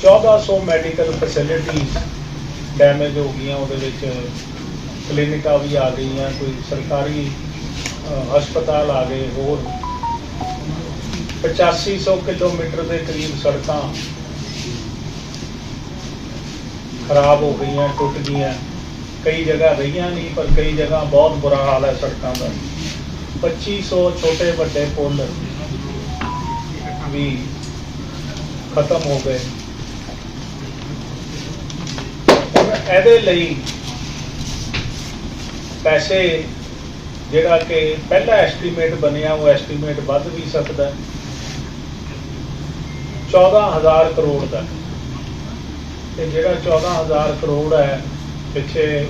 1400 medical facilities damage ਹੋ ਗਈਆਂ ਉਹਦੇ ਵਿੱਚ ਕਲੀਨਿਕਾਂ ਵੀ ਆ ਗਈਆਂ ਕੋਈ ਸਰਕਾਰੀ ਹਸਪਤਾਲ ਆ ਗਏ ਹੋਰ 8500 ਕਿਲੋਮੀਟਰ ਦੇ ਕਰੀਬ ਸੜਕਾਂ ਖਰਾਬ ਹੋ ਗਈਆਂ ਟੁੱਟ ਗਈਆਂ ਕਈ ਜਗ੍ਹਾ ਰਹੀਆਂ ਨਹੀਂ ਪਰ ਕਈ ਜਗ੍ਹਾ ਬਹੁਤ ਬੁਰਾ ਹਾਲ ਹੈ ਸੜਕਾਂ ਦਾ 2500 ਛੋਟੇ ਵੱਡੇ ਪੁਲ ਵੀ ਖਤਮ ਹੋ ਗਏ ਹੁਣ ਇਹਦੇ ਲਈ ਪੈਸੇ ਜਿਹੜਾ ਕਿ ਪਹਿਲਾ ਐਸਟੀਮੇਟ ਬਣਿਆ, ਉਹ ਐਸਟੀਮੇਟ ਵੱਧ ਵੀ ਸਕਦਾ ਹੈ। 14000 ਕਰੋੜ ਦਾ। ਤੇ ਜਿਹੜਾ 14000 ਕਰੋੜ ਹੈ, ਪਿੱਛੇ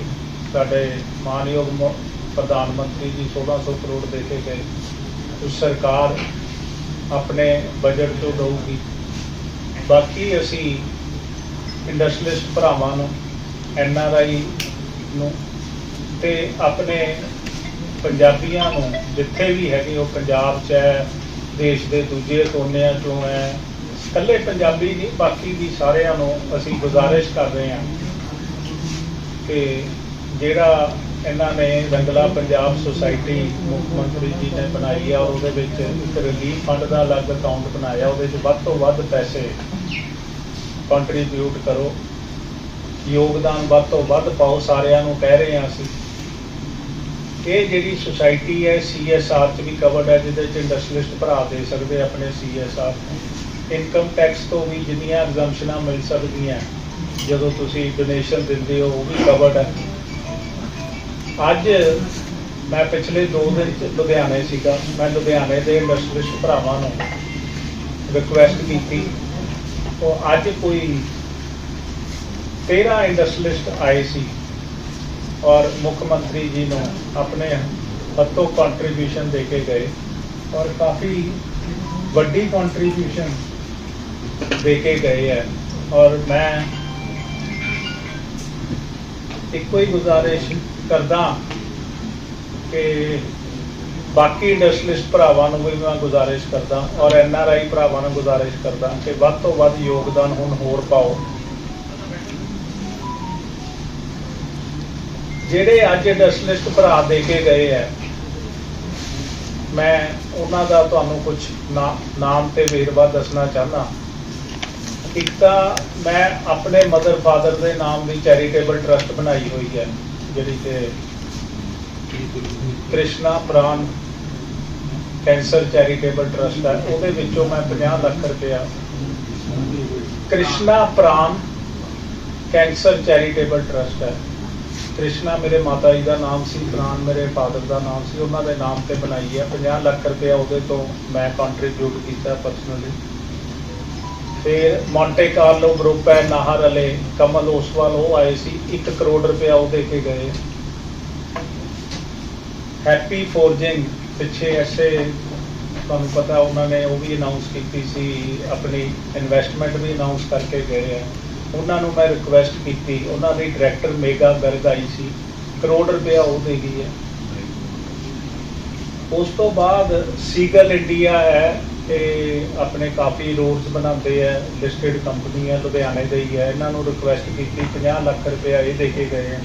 ਸਾਡੇ ਮਾਨਯੋਗ ਪ੍ਰਧਾਨ ਮੰਤਰੀ ਜੀ 1600 ਕਰੋੜ ਦੇ ਕੇ ਗਏ। ਉਹ ਸਰਕਾਰ ਆਪਣੇ ਬਜਟ ਤੋਂ ਦਊਗੀ। ਬਾਕੀ ਅਸੀਂ ਇੰਡਸਟਰੀਲਿਸਟ ਭਰਾਵਾਂ ਨੂੰ ਐਨ ਆਰ ਆਈ ਨੂੰ ਤੇ ਆਪਣੇ ਪੰਜਾਬੀਆਂ ਨੂੰ ਜਿੱਥੇ ਵੀ ਹੈਗੇ, ਉਹ ਪੰਜਾਬ 'ਚ ਹੈ, ਦੇਸ਼ ਦੇ ਦੂਜੇ ਕੋਨਿਆਂ 'ਚੋਂ ਹੈ। ਇਕੱਲੇ ਪੰਜਾਬੀ ਨਹੀਂ, ਬਾਕੀ ਵੀ ਸਾਰਿਆਂ ਨੂੰ ਅਸੀਂ ਗੁਜ਼ਾਰਿਸ਼ ਕਰ ਰਹੇ ਹਾਂ ਕਿ ਜਿਹੜਾ ਇਹਨਾਂ ਨੇ ਰੰਗਲਾ ਪੰਜਾਬ ਸੁਸਾਇਟੀ ਮੁੱਖ ਮੰਤਰੀ ਜੀ ਨੇ ਬਣਾਈ ਆ, ਉਹਦੇ ਵਿੱਚ ਇੱਕ ਰਿਲੀਫ ਫੰਡ ਦਾ ਅਲੱਗ ਅਕਾਊਂਟ ਬਣਾਇਆ, ਉਹਦੇ 'ਚ ਵੱਧ ਤੋਂ ਵੱਧ ਪੈਸੇ ਕੰਟਰੀਬਿਊਟ ਕਰੋ। ਯੋਗਦਾਨ ਵੱਧ ਤੋਂ ਵੱਧ ਪਾਓ, ਸਾਰਿਆਂ ਨੂੰ ਕਹਿ ਰਹੇ ਹਾਂ ਅਸੀਂ। ਇਹ ਜਿਹੜੀ ਸੁਸਾਇਟੀ ਹੈ ਸੀਐਸਆਰ ਚ ਵੀ ਕਵਰਡ ਹੈ, ਜਿਹਦੇ ਚ ਇੰਡਸਟਰੀਲਿਸਟ ਭਰਾ ਦੇ ਸਕਦੇ ਆ ਆਪਣੇ ਸੀਐਸਆਰ ਇਨਕਮ ਟੈਕਸ ਤੋਂ ਵੀ ਜਿੰਨੀਆਂ ਐਗਜ਼ੰਪਸ਼ਨਾਂ ਮਿਲ ਸਕਦੀਆਂ, ਜਦੋਂ ਤੁਸੀਂ ਡੋਨੇਸ਼ਨ ਦਿੰਦੇ ਹੋ, ਉਹ ਵੀ ਕਵਰਡ ਹੈ। ਅੱਜ ਮੈਂ ਪਿਛਲੇ 2 ਦਿਨ ਚ ਲੁਧਿਆਣੇ ਸੀਗਾ, ਮੈਂ ਲੁਧਿਆਣੇ ਦੇ ਇੰਡਸਟਰੀਲਿਸਟ ਭਰਾਵਾਂ ਨੂੰ ਰਿਕੁਐਸਟ ਕੀਤੀ। ਉਹ ਅੱਜ ਕੋਈ 13 ਇੰਡਸਟਰੀਲਿਸਟ ਆਏ ਸੀ ਔਰ ਮੁੱਖ ਮੰਤਰੀ ਜੀ ਨੂੰ ਆਪਣੇ ਹੱਥੋਂ ਕੰਟਰੀਬਿਊਸ਼ਨ ਦੇ ਕੇ ਗਏ ਔਰ ਕਾਫੀ ਵੱਡੀ ਕੰਟਰੀਬਿਊਸ਼ਨ ਦੇ ਕੇ ਗਏ ਹੈ ਔਰ ਮੈਂ ਇੱਕੋ ਹੀ ਗੁਜ਼ਾਰਿਸ਼ ਕਰਦਾ ਕਿ ਬਾਕੀ ਇੰਡਸਟਰੀਲਿਸਟ ਭਰਾਵਾਂ ਨੂੰ ਵੀ ਮੈਂ ਗੁਜ਼ਾਰਿਸ਼ ਕਰਦਾ ਔਰ ਐਨ ਆਰ ਆਈ ਭਰਾਵਾਂ ਨੂੰ ਗੁਜ਼ਾਰਿਸ਼ ਕਰਦਾ ਕਿ ਵੱਧ ਤੋਂ ਵੱਧ ਯੋਗਦਾਨ ਹੁਣ ਹੋਰ ਪਾਓ। ਜਿਹੜੇ ਅੱਜ ਇੰਡਸਟਰੀਲਿਸਟ ਭਰਾ ਦੇ ਕੇ ਗਏ ਹੈ ਮੈਂ ਉਹਨਾਂ ਦਾ ਤੁਹਾਨੂੰ ਕੁਝ ਨਾਮ ਤੇ ਵੇਰਵਾ ਦੱਸਣਾ ਚਾਹੁੰਦਾ। ਇੱਕ ਤਾਂ ਮੈਂ ਆਪਣੇ ਮਦਰ ਫਾਦਰ ਦੇ ਨਾਮ ਦੀ ਚੈਰੀਟੇਬਲ ਟਰਸਟ ਬਣਾਈ ਹੋਈ ਹੈ ਜਿਹੜੀ ਕਿ Krishna Pran cancer charitable trust ਹੈ ਉਹਦੇ ਵਿੱਚੋਂ ਮੈਂ 50 ਲੱਖ ਰੁਪਇਆ Krishna Pran cancer charitable trust ਹੈ ਕ੍ਰਿਸ਼ਨਾ ਮੇਰੇ ਮਾਤਾ ਜੀ ਦਾ ਨਾਮ ਸੀ, ਪ੍ਰਾਨ ਮੇਰੇ ਫਾਦਰ ਦਾ ਨਾਮ ਸੀ, ਉਹਨਾਂ ਦੇ ਨਾਮ ਤੇ ਬਣਾਈ ਹੈ। 50 ਲੱਖ ਰੁਪਇਆ ਉਹਦੇ ਤੋਂ ਮੈਂ ਕੰਟਰੀਬਿਊਟ ਕੀਤਾ ਪਰਸਨਲੀ ਫਿਰ ਮੌਂਟੇ ਕਾਰਲੋ ਗਰੁੱਪ ਹੈ, ਨਾਹਰ ਅਲੇ ਕਮਲ ਓਸਵਾਲ, ਉਹ ਆਏ ਸੀ 1 ਕਰੋੜ ਰੁਪਇਆ ਉਹ ਦੇ ਕੇ ਗਏ। ਹੈਪੀ ਫੋਰਜਿੰਗ ਪਿੱਛੇ ਐਸੇ, ਤੁਹਾਨੂੰ ਪਤਾ ਉਹਨਾਂ ਨੇ ਉਹ ਵੀ ਅਨਾਉਂਸ ਕੀਤੀ ਸੀ, ਆਪਣੀ ਇਨਵੈਸਟਮੈਂਟ ਵੀ ਅਨਾਉਂਸ ਕਰਕੇ ਗਏ ਆ ਉਹਨਾਂ ਨੂੰ ਮੈਂ ਰਿਕੁਐਸਟ ਕੀਤੀ, ਉਹਨਾਂ ਦੀ ਡਾਇਰੈਕਟਰ ਮੇਗਾ ਗਰਗ ਆਈ ਸੀ ਕਰੋੜ ਰੁਪਇਆ ਉਹ ਦੇ ਗਈ ਹੈ। ਉਸ ਤੋਂ ਬਾਅਦ ਸੀਗਲ ਇੰਡੀਆ ਹੈ ਇਹ ਆਪਣੇ ਕਾਫੀ ਰੋਡਸ ਬਣਾਉਂਦੇ ਆ ਲਿਸਟਡ ਕੰਪਨੀ ਹੈ, ਲੁਧਿਆਣੇ ਦੇ ਹੀ ਹੈ, ਇਹਨਾਂ ਨੂੰ ਰਿਕੁਐਸਟ ਕੀਤੀ 50 ਲੱਖ ਰੁਪਇਆ ਇਹ ਦੇ ਕੇ ਗਏ